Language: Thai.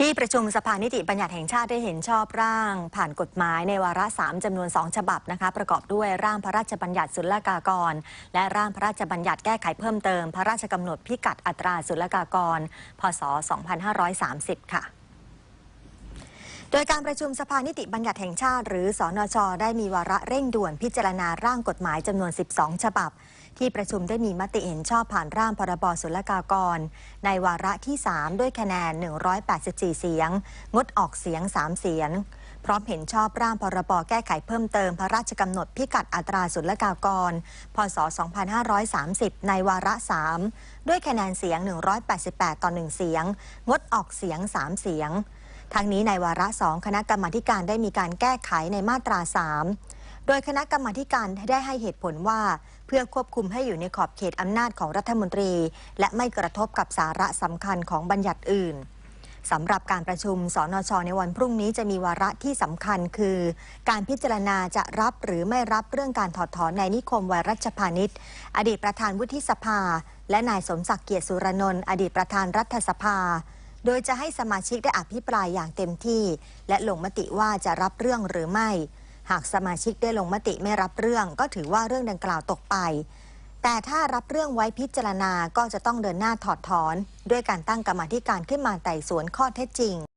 ที่ประชุมสภานิติบัญญัติแห่งชาติได้เห็นชอบร่าง ผ่านกฎหมายในวาระสามจำนวน 2 ฉบับนะคะประกอบด้วยร่างพระราชบัญญัติศุลกากร และร่างพระราชบัญญัติแก้ไขเพิ่มเติม พระราชกำหนดพิกัดอัตราศุลกากร พศ 2530 ค่ะ ดยการประชุมสภานิติบัญญัติแห่งชาติ หรือสอนชได้มีวาระเร่งด่วนพิจารณาร่างกฎหมายจำนวน 12 ฉบับ ที่ประชุมได้มีมติเห็นชอบผ่านร่างพรบศุลกากร ในวาระที่ 3 ด้วยคะแนน 184 เสียง งดออกเสียง 3 เสียง พร้อมเห็นชอบร่างพรบแก้ไขเพิ่มเติมพระราชกำหนดพิกัดอัตราศุลกากร พศ 2530 ในวาระ 3 ด้วยคะแนนเสียง 188 ต่อ 1 เสียง งดออกเสียง 3 เสียง ทางนี้ในวาระสองคณะกรรมาการได้มีการแก้ไขในมาตรา 3 โดยคณะกรรมาการได้ให้เหตุผลว่า เพื่อควบคุมให้อยู่ในขอบเขตอำนาจของรัฐมนตรี และไม่กระทบกับสาระสำคัญของบัญญัติอื่นสำหรับการประชุมสนชในวันพรุ่งนี้จะมีวาระที่สำคัญคือ การพิจารณาจะรับหรือไม่รับเรื่องการถอดถอนนายนิคมวรัชพานิชอดีตประธานวุฒิสภา และนายสมศักดิ์เกียรติสุรนนท์อดีตประธานรัฐสภา โดยจะให้สมาชิกได้อภิปรายอย่างเต็มที่ และลงมติว่าจะรับเรื่องหรือไม่ หากสมาชิกได้ลงมติไม่รับเรื่อง ก็ถือว่าเรื่องดังกล่าวตกไป แต่ถ้ารับเรื่องไว้พิจารณาก็จะต้องเดินหน้าถอดถอน ด้วยการตั้งกรรมธิการขึ้นมาไต่สวนข้อเท็จจริง